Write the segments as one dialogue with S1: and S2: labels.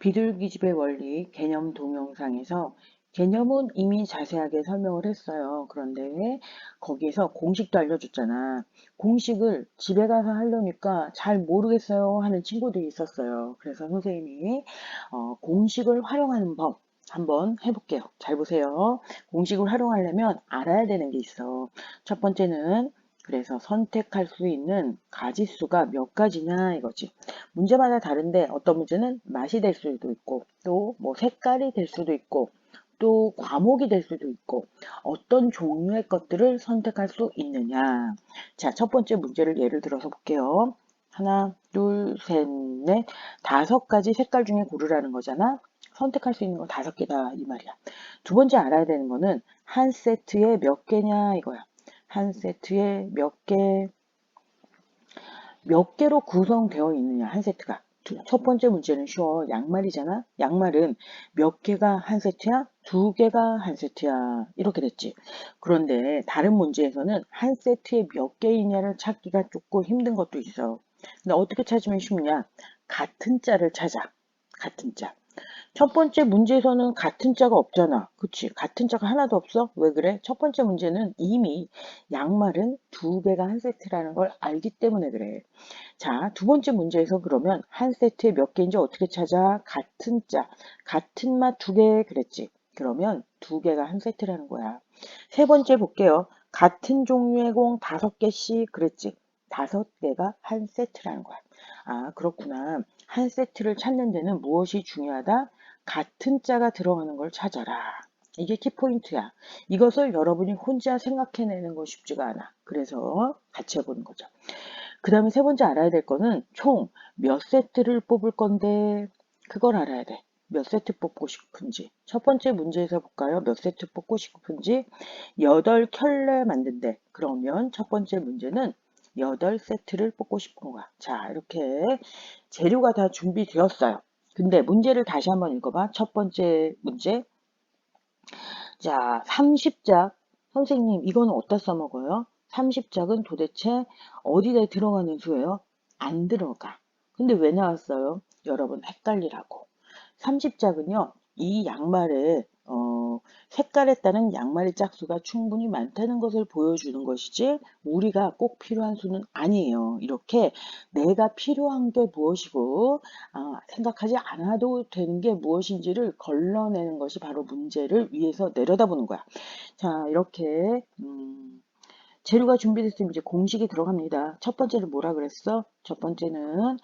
S1: 비둘기집의 원리 개념 동영상에서 개념은 이미 자세하게 설명을 했어요. 그런데 거기에서 공식도 알려줬잖아. 공식을 집에 가서 하려니까 잘 모르겠어요 하는 친구들이 있었어요. 그래서 선생님이 어, 공식을 활용하는 법 한번 해볼게요. 잘 보세요. 공식을 활용하려면 알아야 되는 게 있어. 첫 번째는 그래서 선택할 수 있는 가지수가 몇 가지냐 이거지. 문제마다 다른데 어떤 문제는 맛이 될 수도 있고 또 뭐 색깔이 될 수도 있고 또 과목이 될 수도 있고 어떤 종류의 것들을 선택할 수 있느냐. 자, 첫 번째 문제를 예를 들어서 볼게요. 하나, 둘, 셋, 넷, 다섯 가지 색깔 중에 고르라는 거잖아. 선택할 수 있는 거 다섯 개다 이 말이야. 두 번째 알아야 되는 거는 한 세트에 몇 개냐 이거야. 한 세트에 몇 개, 몇 개로 구성되어 있느냐, 한 세트가. 첫 번째 문제는 쉬워. 양말이잖아? 양말은 몇 개가 한 세트야? 두 개가 한 세트야. 이렇게 됐지. 그런데 다른 문제에서는 한 세트에 몇 개이냐를 찾기가 조금 힘든 것도 있어. 근데 어떻게 찾으면 쉽냐? 같은 자를 찾아. 같은 자. 첫 번째 문제에서는 같은 자가 없잖아. 그치? 같은 자가 하나도 없어? 왜 그래? 첫 번째 문제는 이미 양말은 두 개가 한 세트라는 걸 알기 때문에 그래. 자, 두 번째 문제에서 그러면 한 세트에 몇 개인지 어떻게 찾아? 같은 자, 같은 맛 두 개 그랬지. 그러면 두 개가 한 세트라는 거야. 세 번째 볼게요. 같은 종류의 공 다섯 개씩 그랬지. 다섯 개가 한 세트라는 거야. 아, 그렇구나. 한 세트를 찾는 데는 무엇이 중요하다? 같은 자가 들어가는 걸 찾아라. 이게 키포인트야. 이것을 여러분이 혼자 생각해내는 거 쉽지가 않아. 그래서 같이 해보는 거죠. 그 다음에 세 번째 알아야 될 거는 총 몇 세트를 뽑을 건데 그걸 알아야 돼. 몇 세트 뽑고 싶은지. 첫 번째 문제에서 볼까요? 몇 세트 뽑고 싶은지. 8켤레 만든대. 그러면 첫 번째 문제는 8세트를 뽑고 싶은 거야. 자, 이렇게 재료가 다 준비되었어요. 근데 문제를 다시 한번 읽어봐. 첫 번째 문제. 자, 30작. 선생님, 이거는 어디다 써먹어요? 30작은 도대체 어디에 들어가는 수예요? 안 들어가. 근데 왜 나왔어요? 여러분 헷갈리라고. 30작은요, 이 양말에 어, 색깔에 따른 양말의 짝수가 충분히 많다는 것을 보여주는 것이지 우리가 꼭 필요한 수는 아니에요. 이렇게 내가 필요한 게 무엇이고 아, 생각하지 않아도 되는 게 무엇인지를 걸러내는 것이 바로 문제를 위해서 내려다보는 거야. 자 이렇게 음, 재료가 준비됐으면 이제 공식이 들어갑니다. 첫 번째는 뭐라 그랬어? 첫 번째는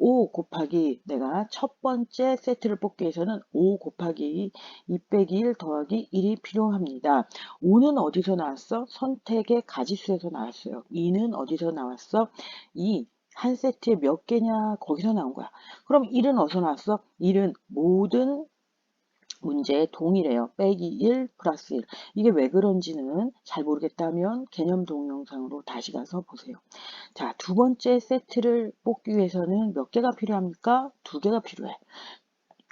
S1: 5 곱하기 내가 첫 번째 세트를 뽑기 위해서는 5 곱하기 2 빼기 1 더하기 1이 필요합니다. 5는 어디서 나왔어? 선택의 가지수에서 나왔어요. 2는 어디서 나왔어? 2. 한 세트에 몇 개냐? 거기서 나온 거야. 그럼 1은 어디서 나왔어? 1은 모든 문제에 동일해요. 빼기 1 플러스 1. 이게 왜 그런지는 잘 모르겠다면 개념 동영상으로 다시 가서 보세요. 자, 두 번째 세트를 뽑기 위해서는 몇 개가 필요합니까? 두 개가 필요해.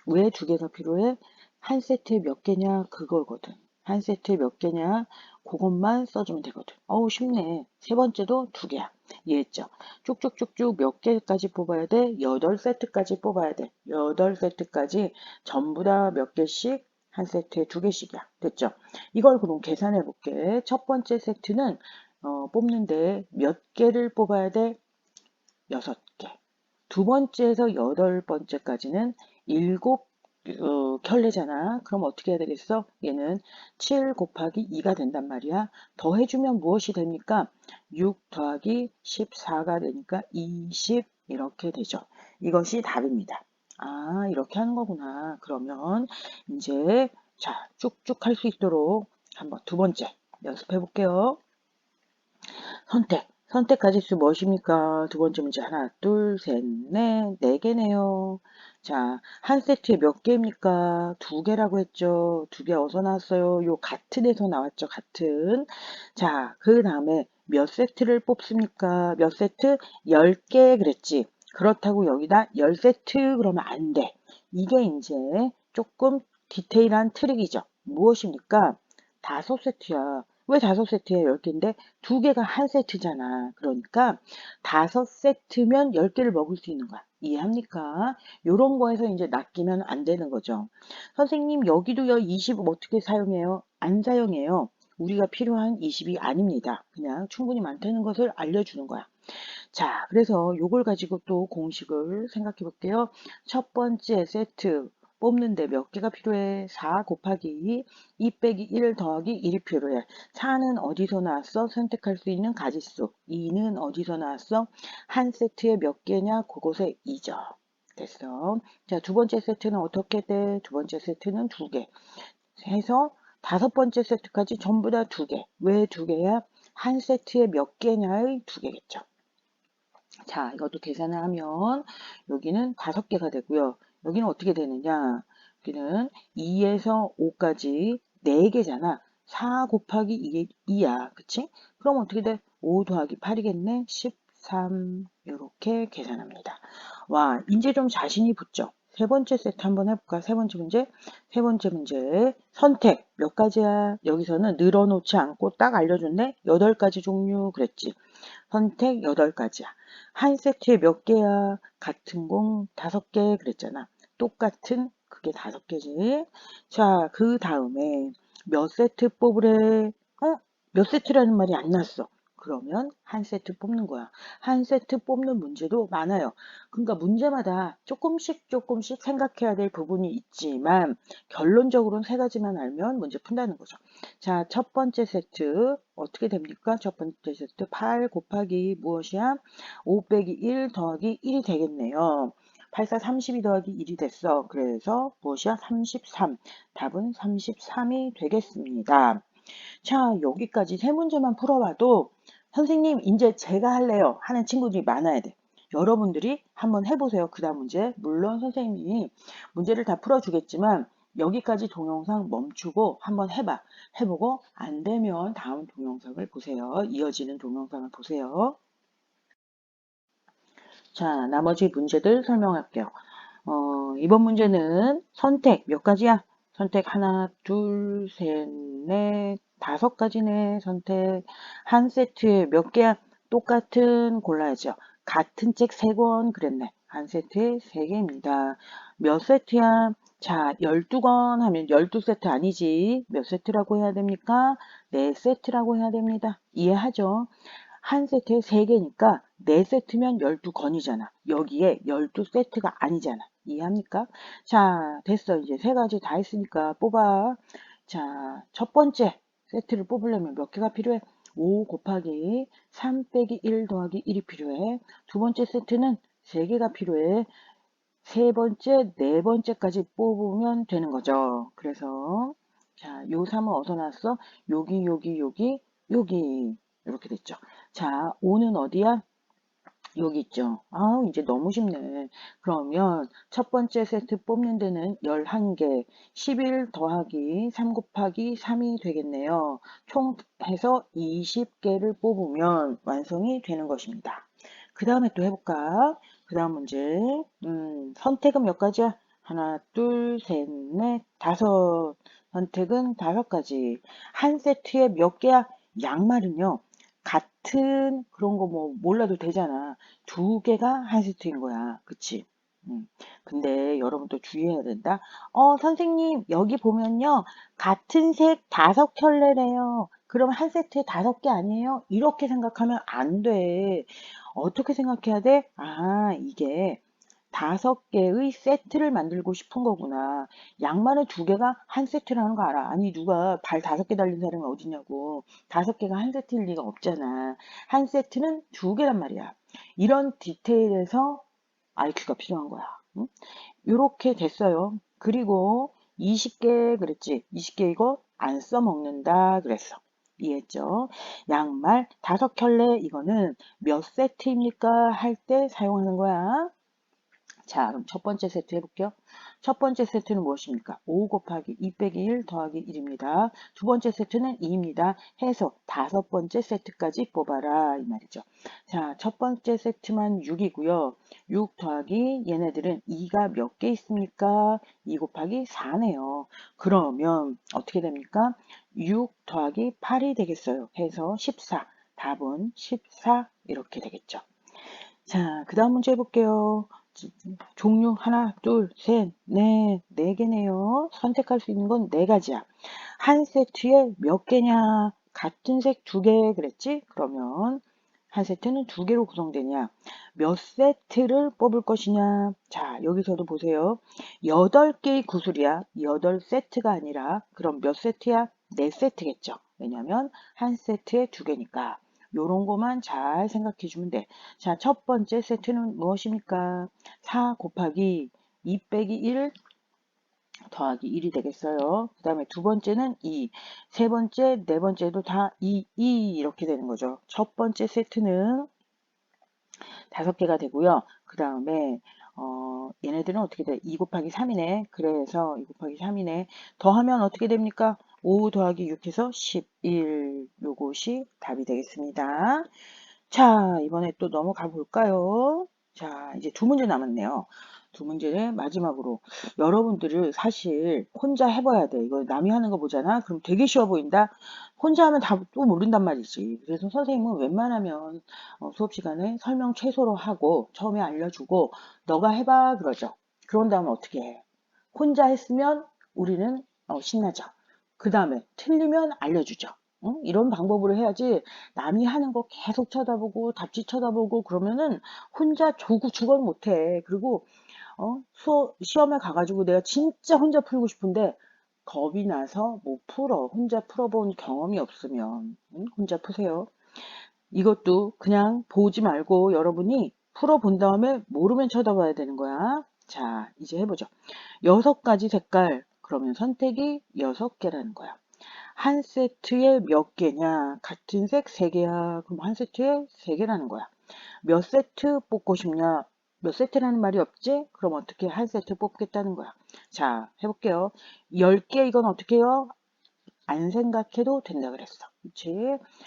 S1: 왜 두 개가 필요해? 한 세트에 몇 개냐? 그거거든. 한 세트에 몇 개냐? 그것만 써주면 되거든. 어우, 쉽네. 세 번째도 두 개야. 이해했죠? 쭉쭉쭉쭉 몇 개까지 뽑아야 돼? 8세트까지 뽑아야 돼. 8세트까지 전부 다 몇 개씩? 한 세트에 두 개씩이야. 됐죠? 이걸 그럼 계산해 볼게. 첫 번째 세트는 어, 뽑는데 몇 개를 뽑아야 돼? 6개. 두 번째에서 여덟 번째까지는 일곱 어, 켤레잖아. 그럼 어떻게 해야 되겠어? 얘는 7 곱하기 2가 된단 말이야. 더해주면 무엇이 됩니까? 6 더하기 14가 되니까 20 이렇게 되죠. 이것이 답입니다. 아 이렇게 하는 거구나. 그러면 이제 자 쭉쭉 할 수 있도록 한번 두 번째 연습해 볼게요. 선택. 선택 가지수 무엇입니까? 두 번째 문제 하나, 둘, 셋, 넷, 네 개네요. 자, 한 세트에 몇 개입니까? 두 개라고 했죠. 두 개 어디서 나왔어요? 요 같은 에서 나왔죠. 같은. 자, 그 다음에 몇 세트를 뽑습니까? 몇 세트? 10개 그랬지. 그렇다고 여기다 10세트 그러면 안 돼. 이게 이제 조금 디테일한 트릭이죠. 무엇입니까? 다섯 세트야. 왜 다섯 세트에 열 개인데 두 개가 한 세트잖아. 그러니까 다섯 세트면 열 개를 먹을 수 있는 거야. 이해합니까? 요런 거에서 이제 낚이면 안 되는 거죠. 선생님 여기도 요 20 어떻게 사용해요? 안 사용해요. 우리가 필요한 20이 아닙니다. 그냥 충분히 많다는 것을 알려주는 거야. 자, 그래서 요걸 가지고 또 공식을 생각해 볼게요. 첫 번째 세트 뽑는데 몇 개가 필요해? 4 곱하기 2 빼기 1 더하기 1이 필요해. 4는 어디서 나왔어? 선택할 수 있는 가지수. 2는 어디서 나왔어? 한 세트에 몇 개냐? 그곳에 2죠. 됐어. 자, 두 번째 세트는 어떻게 돼? 두 번째 세트는 두 개. 해서 다섯 번째 세트까지 전부 다 두 개. 왜 두 개야? 한 세트에 몇 개냐의 두 개겠죠. 자, 이것도 계산을 하면 여기는 다섯 개가 되고요. 여기는 어떻게 되느냐? 여기는 2에서 5까지 4개잖아. 4 곱하기 2, 2야. 그치? 그럼 어떻게 돼? 5 더하기 8이겠네? 13 이렇게 계산합니다. 와, 이제 좀 자신이 붙죠? 세 번째 세트 한번 해볼까? 세 번째 문제. 세 번째 문제. 선택. 몇 가지야? 여기서는 늘어놓지 않고 딱 알려줬네? 8가지 종류 그랬지. 선택 8가지야. 한 세트에 몇 개야? 같은 공 5개 그랬잖아. 똑같은 그게 5개지. 자, 그 다음에 몇 세트 뽑으래? 어? 몇 세트라는 말이 안 났어. 그러면 한 세트 뽑는 거야. 한 세트 뽑는 문제도 많아요. 그러니까 문제마다 조금씩 조금씩 생각해야 될 부분이 있지만 결론적으로는 세 가지만 알면 문제 푼다는 거죠. 자, 첫 번째 세트 어떻게 됩니까? 첫 번째 세트 8 곱하기 무엇이야? 5 빼기 1 더하기 1이 되겠네요. 8, 4, 32 더하기 1이 됐어. 그래서 무엇이야? 33. 답은 33이 되겠습니다. 자, 여기까지 세 문제만 풀어봐도 선생님 이제 제가 할래요 하는 친구들이 많아야 돼. 여러분들이 한번 해보세요. 그 다음 문제. 물론 선생님이 문제를 다 풀어주겠지만 여기까지 동영상 멈추고 한번 해봐. 해보고 안 되면 다음 동영상을 보세요. 이어지는 동영상을 보세요. 자, 나머지 문제들 설명할게요. 어, 이번 문제는 선택 몇 가지야? 선택 하나, 둘, 셋, 넷, 다섯 가지네. 선택 한 세트에 몇 개야? 똑같은 골라야죠. 같은 책 세 권 그랬네. 한 세트에 세 개입니다. 몇 세트야? 자, 12권 하면 12세트 아니지. 몇 세트라고 해야 됩니까? 4세트라고 해야 됩니다. 이해하죠? 한 세트에 3개니까 4세트면 12권이잖아. 여기에 12세트가 아니잖아. 이해합니까? 자, 됐어. 이제 세 가지 다 했으니까 뽑아. 자, 첫 번째 세트를 뽑으려면 몇 개가 필요해? 5 곱하기 3 빼기 1 더하기 1이 필요해. 두 번째 세트는 3개가 필요해. 세 번째, 네 번째까지 뽑으면 되는 거죠. 그래서 자, 요 3은 어디서 나왔어? 여기, 여기, 여기, 여기 이렇게 됐죠. 자, 5는 어디야? 여기 있죠. 아, 이제 너무 쉽네. 그러면 첫 번째 세트 뽑는 데는 11개, 11 더하기 3 곱하기 3이 되겠네요. 총 해서 20개를 뽑으면 완성이 되는 것입니다. 그 다음에 또 해볼까? 그 다음 문제. 음, 선택은 몇 가지야? 하나, 둘, 셋, 넷, 다섯. 선택은 다섯 가지. 한 세트에 몇 개야? 양말은요. 같 은 그런 거 뭐 몰라도 되잖아. 두 개가 한 세트인 거야. 그치? 음. 근데 여러분 또 주의해야 된다. 어, 선생님, 여기 보면요. 같은 색 다섯 켤레래요. 그럼 한 세트에 다섯 개 아니에요? 이렇게 생각하면 안 돼. 어떻게 생각해야 돼? 아, 이게 다섯 개의 세트를 만들고 싶은 거구나. 양말은 두 개가 한 세트라는 거 알아. 아니 누가 발 다섯 개 달린 사람이 어디냐고. 다섯 개가 한 세트일 리가 없잖아. 한 세트는 두 개란 말이야. 이런 디테일에서 IQ가 필요한 거야. 응? 이렇게 됐어요. 그리고 20개 그랬지. 20개 이거 안 써먹는다 그랬어. 이해했죠? 양말 다섯 켤레 이거는 몇 세트입니까? 할 때 사용하는 거야. 자, 그럼 첫 번째 세트 해볼게요. 첫 번째 세트는 무엇입니까? 5 곱하기 2 빼기 1 더하기 1입니다. 두 번째 세트는 2입니다. 해서 다섯 번째 세트까지 뽑아라 이 말이죠. 자, 첫 번째 세트만 6이고요. 6 더하기 얘네들은 2가 몇 개 있습니까? 2 곱하기 4네요. 그러면 어떻게 됩니까? 6 더하기 8이 되겠어요. 해서 14. 답은 14 이렇게 되겠죠. 자, 그 다음 문제 해볼게요. 종류 하나, 둘, 셋, 넷, 네 개네요. 선택할 수 있는 건 네 가지야. 한 세트에 몇 개냐? 같은 색 두 개 그랬지? 그러면 한 세트는 두 개로 구성되냐? 몇 세트를 뽑을 것이냐? 자, 여기서도 보세요. 여덟 개의 구슬이야. 여덟 세트가 아니라 그럼 몇 세트야? 네 세트겠죠. 왜냐면 한 세트에 두 개니까. 요런 거만 잘 생각해 주면 돼. 자, 첫 번째 세트는 무엇입니까? 4 곱하기 2 빼기 1 더하기 1이 되겠어요. 그 다음에 두 번째는 2, 세 번째, 네 번째도 다 2, 2 이렇게 되는 거죠. 첫 번째 세트는 다섯 개가 되고요. 그 다음에 어, 얘네들은 어떻게 돼? 2 곱하기 3이네. 그래서 2 곱하기 3이네. 더하면 어떻게 됩니까? 5 더하기 6해서 11. 요것이 답이 되겠습니다. 자, 이번에 또 넘어가 볼까요? 자, 이제 두 문제 남았네요. 두 문제를 마지막으로 여러분들을 사실 혼자 해봐야 돼. 이거 남이 하는 거 보잖아. 그럼 되게 쉬워 보인다. 혼자 하면 다 또 모른단 말이지. 그래서 선생님은 웬만하면 어, 수업 시간에 설명 최소로 하고 처음에 알려주고 너가 해봐 그러죠. 그런 다음에 어떻게 해? 혼자 했으면 우리는 어, 신나죠. 그 다음에 틀리면 알려주죠. 응? 이런 방법으로 해야지 남이 하는 거 계속 쳐다보고 답지 쳐다보고 그러면은 혼자 조구 죽어 못해. 그리고 어? 수업, 시험에 가가지고 내가 진짜 혼자 풀고 싶은데 겁이 나서 못 풀어. 혼자 풀어본 경험이 없으면 응? 혼자 푸세요. 이것도 그냥 보지 말고 여러분이 풀어본 다음에 모르면 쳐다봐야 되는 거야. 자, 이제 해보죠. 여섯 가지 색깔. 그러면 선택이 여섯 개라는 거야. 한 세트에 몇 개냐? 같은 색세 개야. 그럼 한 세트에 세 개라는 거야. 몇 세트 뽑고 싶냐? 몇 세트라는 말이 없지? 그럼 어떻게 한 세트 뽑겠다는 거야. 자, 해볼게요. 10개 이건 어떻게 해요? 안 생각해도 된다 그랬어. 그치?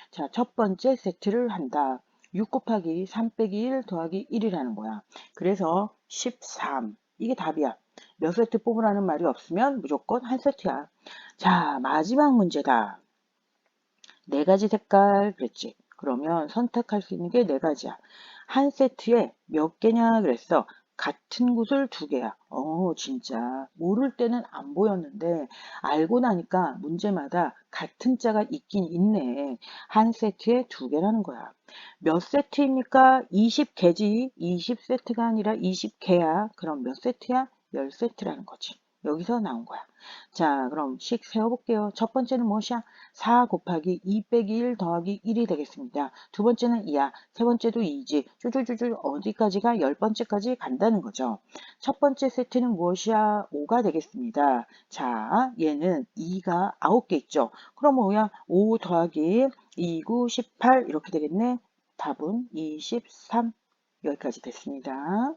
S1: 자, 첫 번째 세트를 한다. 6 곱하기 3 빼기 1 더하기 1이라는 거야. 그래서 13. 이게 답이야. 몇 세트 뽑으라는 말이 없으면 무조건 한 세트야. 자, 마지막 문제다. 네 가지 색깔 그랬지. 그러면 선택할 수 있는 게 네 가지야. 한 세트에 몇 개냐 그랬어. 같은 구슬 두 개야. 어, 진짜. 모를 때는 안 보였는데, 알고 나니까 문제마다 같은 자가 있긴 있네. 한 세트에 두 개라는 거야. 몇 세트입니까? 20개지. 20세트가 아니라 20개야. 그럼 몇 세트야? 10세트라는 거지. 여기서 나온 거야. 자, 그럼 식 세워볼게요. 첫 번째는 무엇이야? 4 곱하기 2 빼기 1 더하기 1이 되겠습니다. 두 번째는 2야. 세 번째도 2지. 쭈쭈쭈쭈 어디까지가 열 번째까지 간다는 거죠. 첫 번째 세트는 무엇이야? 5가 되겠습니다. 자, 얘는 2가 9개 있죠. 그럼 뭐야? 5 더하기 2, 9, 18 이렇게 되겠네. 답은 23 여기까지 됐습니다.